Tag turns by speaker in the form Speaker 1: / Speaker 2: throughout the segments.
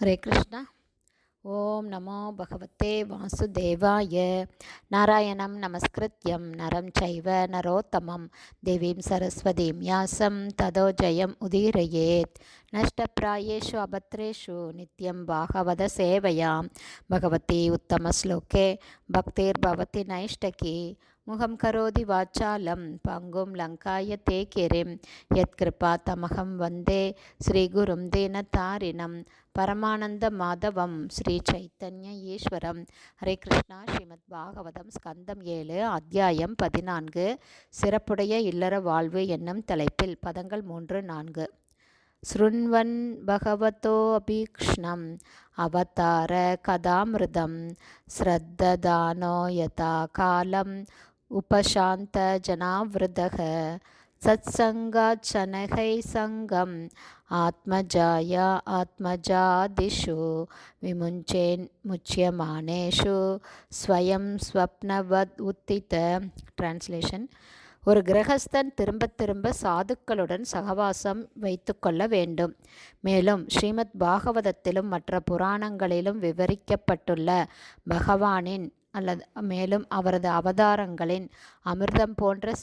Speaker 1: ஹரே கிருஷ்ணா. ஓம் நமோ பகவத்தே வாசுதேவாய. நாராயணம் நமஸ்கிருத்யம் நரம் சைவ நரோத்தமம். தேவீம் சரஸ்வதீம் யாசம் ததோ ஜயம் உதீரயேத். நஷ்டப்பிராயேஷு அபத்ரேஷு நித்யம் பாகவத சேவையாம். பகவதி உத்தமஸ்லோகே பக்திர்பவதி நைஷ்டகி. முகம் கரோதி வாச்சாலம். பங்கும் லங்காய தே கிரிம் யத்கிருபா தமகம் வந்தே. ஸ்ரீகுரும் தீனதாரிணம் பரமானந்த மாதவம் ஸ்ரீ சைத்தன்ய ஈஸ்வரம் ஹரே கிருஷ்ணா ஸ்ரீமத் பாகவதம் ஸ்கந்தம் ஏழு அத்தியாயம் பதினான்கு சிறப்புடைய இல்லற வாழ்வு என்னும் தலைப்பில் பதங்கள் மூன்று நான்கு शृण्वन् भगवतोऽभीक्ष्णम् अवतार कदामृतं श्रद्धदानो यथा कालम् उपशान्तजनावृतः सत्सङ्गात् शनैः सङ्गम् आत्मजाय आत्मजादिषु विमुञ्चेन् मुच्यमानेषु स्वयं स्वप्नवद् उत्थित ट्रान्स्लेशन् ஒரு கிரகஸ்தன் திரும்ப திரும்ப சாதுக்களுடன் சகவாசம் வைத்து கொள்ள வேண்டும் மேலும் ஸ்ரீமத் பாகவதத்திலும் மற்ற புராணங்களிலும் விவரிக்கப்பட்டுள்ள பகவானின் அல்லது மேலும் அவரது அவதாரங்களின் அமிர்தம் போன்ற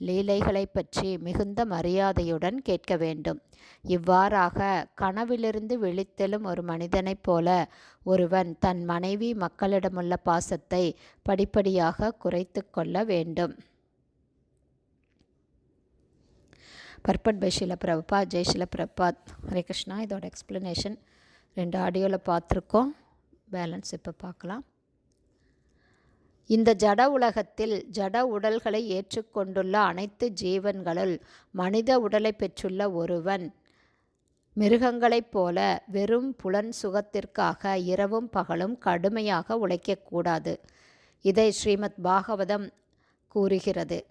Speaker 1: லீலைகளைப் பற்றி மிகுந்த மரியாதையுடன் கேட்க வேண்டும். இவ்வாறாக கனவிலிருந்து விழித்தெழும் ஒரு மனிதனைப் போல ஒருவன் தன் மனைவி மக்களிடமுள்ள பாசத்தை படிப்படியாக குறைத்து கொள்ள வேண்டும். Purport by Srila Prabhupada Jai Srila Prabhupada Hare Krishna. இதோட எக்ஸ்ப்ளனேஷன் ரெண்டு ஆடியோவில் பார்த்துருக்கோம். பேலன்ஸ் இப்போ பார்க்கலாம். இந்த ஜட உலகத்தில் ஜட உடல்களை ஏற்றுக்கொண்டுள்ள அனைத்து ஜீவன்களுள் மனித உடலை பெற்றுள்ள ஒருவன். மிருகங்களைப் போல வெறும் புலன் சுகத்திற்காக இரவும் பகலும் கடுமையாக உழைக்கக்கூடாது இதை ஸ்ரீமத் பாகவதம் கூறுகிறது.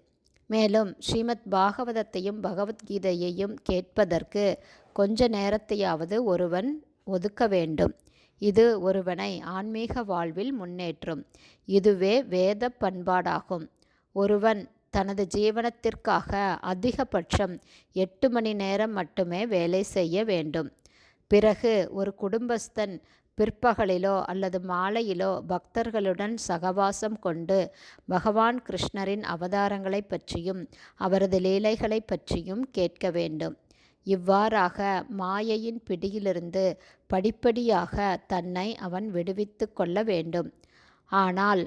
Speaker 1: மேலும் ஸ்ரீமத் பாகவதத்தையும் பகவத்கீதையையும் கேட்பதற்கு கொஞ்ச நேரத்தையாவது ஒருவன் ஒதுக்க வேண்டும். இது ஒருவனை ஆன்மீக வாழ்வில் முன்னேற்றும். இதுவே வேத பண்பாடாகும். ஒருவன் தனது ஜீவனத்திற்காக அதிகபட்சம் எட்டு மணி நேரம் மட்டுமே வேலை செய்ய வேண்டும். பிறகு ஒரு குடும்பஸ்தன் பிற்பகலிலோ அல்லது மாலையிலோ பக்தர்களுடன் சகவாசம் கொண்டு பகவான் கிருஷ்ணரின் அவதாரங்களை பற்றியும் அவரது லீலைகளை பற்றியும் கேட்க வேண்டும். இவ்வாறாக மாயையின் பிடியிலிருந்து படிப்படியாக தன்னை அவன் விடுவித்து கொள்ள வேண்டும். ஆனால்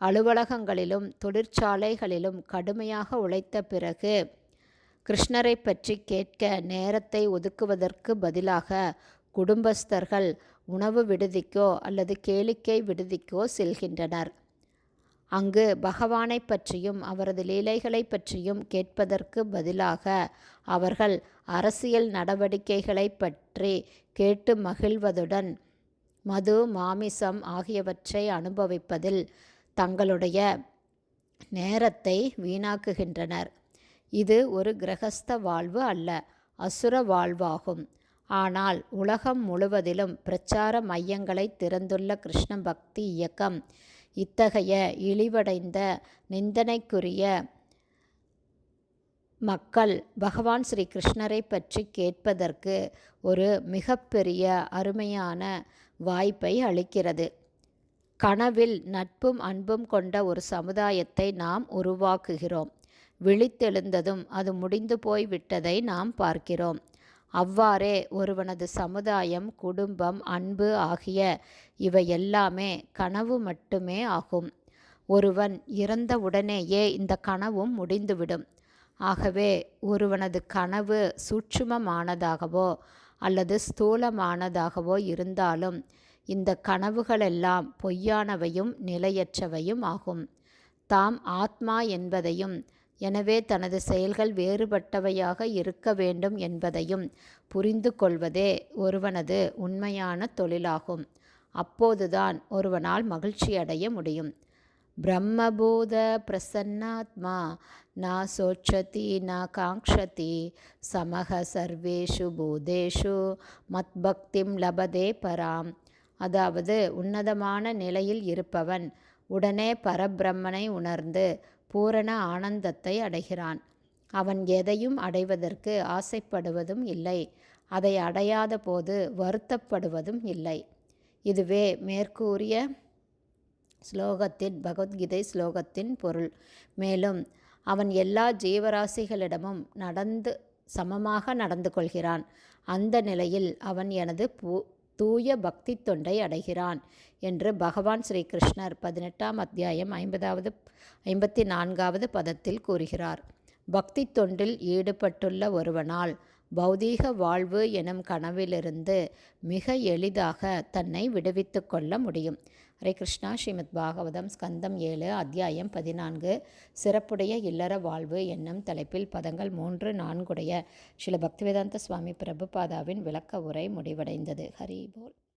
Speaker 1: அலுவலகங்களிலும் தொழிற்சாலைகளிலும் கடுமையாக உழைத்த பிறகு கிருஷ்ணரை பற்றி கேட்க நேரத்தை ஒதுக்குவதற்கு பதிலாக குடும்பஸ்தர்கள் உணவு விடுதிக்கோ அல்லது கேளிக்கை விடுதிக்கோ செல்கின்றனர். அங்கு பகவானை பற்றியும் அவரது லீலைகளை பற்றியும் கேட்பதற்கு பதிலாக அவர்கள் அரசியல் நடவடிக்கைகளை பற்றி கேட்டு மகிழ்வதுடன் மது மாமிசம் ஆகியவற்றை அனுபவிப்பதில் தங்களுடைய நேரத்தை வீணாக்குகின்றனர். இது ஒரு கிரகஸ்த வாழ்வு அல்ல அசுர வாழ்வாகும். ஆனால் உலகம் முழுவதிலும் பிரச்சார மையங்களை திறந்துள்ள கிருஷ்ண பக்தி இயக்கம் இத்தகைய இழிவடைந்த நிந்தனைக்குரிய மக்கள் பகவான் ஸ்ரீ கிருஷ்ணரை பற்றி கேட்பதற்கு ஒரு மிகப்பெரிய அருமையான வாய்ப்பை அளிக்கிறது. கனவில் நட்பும் அன்பும் கொண்ட ஒரு சமுதாயத்தை நாம் உருவாக்குகிறோம். விழித்தெழுந்ததும் அது முடிந்து போய்விட்டதை நாம் பார்க்கிறோம். அவ்வாறே ஒருவனது சமுதாயம் குடும்பம் அன்பு ஆகிய இவை எல்லாமே கனவு மட்டுமே ஆகும். ஒருவன் இறந்தவுடனேயே இந்த கனவும் முடிந்துவிடும். ஆகவே ஒருவனது கனவு சூட்சுமமானதாகவோ அல்லது ஸ்தூலமானதாகவோ இருந்தாலும் இந்த கனவுகளெல்லாம் பொய்யானவையும் நிலையற்றவையும் ஆகும். தாம் ஆத்மா என்பதையும் எனவே தனது செயல்கள் வேறுபட்டவையாக இருக்க வேண்டும் என்பதையும் புரிந்து கொள்வதே ஒருவனது உண்மையான தொழிலாகும். அப்போதுதான் ஒருவனால் மகிழ்ச்சி அடைய முடியும். பிரம்மபூத பிரசன்னாத்மா நா சோச்சதி நா காங்ஷதி சமக சர்வேஷு பூதேஷு மத்பக்திம் லபதே பராம். அதாவது உன்னதமான நிலையில் இருப்பவன் உடனே பரபிரம்மனை உணர்ந்து பூரண ஆனந்தத்தை அடைகிறான். அவன் எதையும் அடைவதற்கு ஆசைப்படுவதும் இல்லை. அதை அடையாத போது வருத்தப்படுவதும் இல்லை. இதுவே மேற்கூறிய ஸ்லோகத்தின் பகவத்கீதை ஸ்லோகத்தின் பொருள். மேலும் அவன் எல்லா ஜீவராசிகளிடமும் நடந்து சமமாக நடந்து கொள்கிறான். அந்த நிலையில் அவன் எனது பூ தூய பக்தி தொண்டை அடைகிறான் என்று பகவான் ஸ்ரீகிருஷ்ணர் பதினெட்டாம் அத்தியாயம் ஐம்பதாவது ஐம்பத்தி நான்காவது பதத்தில் கூறுகிறார். பக்தி தொண்டில் ஈடுபட்டுள்ள ஒருவனால் பௌதீக வாழ்வு எனும் கனவிலிருந்து மிக எளிதாக தன்னை விடுவித்து கொள்ள முடியும். ஹரே கிருஷ்ணா. ஸ்ரீமத் பாகவதம் ஸ்கந்தம் ஏழு அத்தியாயம் பதினான்கு. சிறப்புடைய இல்லற வாழ்வு என்னும் தலைப்பில் பதங்கள் மூன்று நான்குடைய. ஸ்ரீல பக்திவேதாந்த சுவாமி பிரபுபாதாவின் விளக்க உரை முடிவடைந்தது. ஹரி போல்.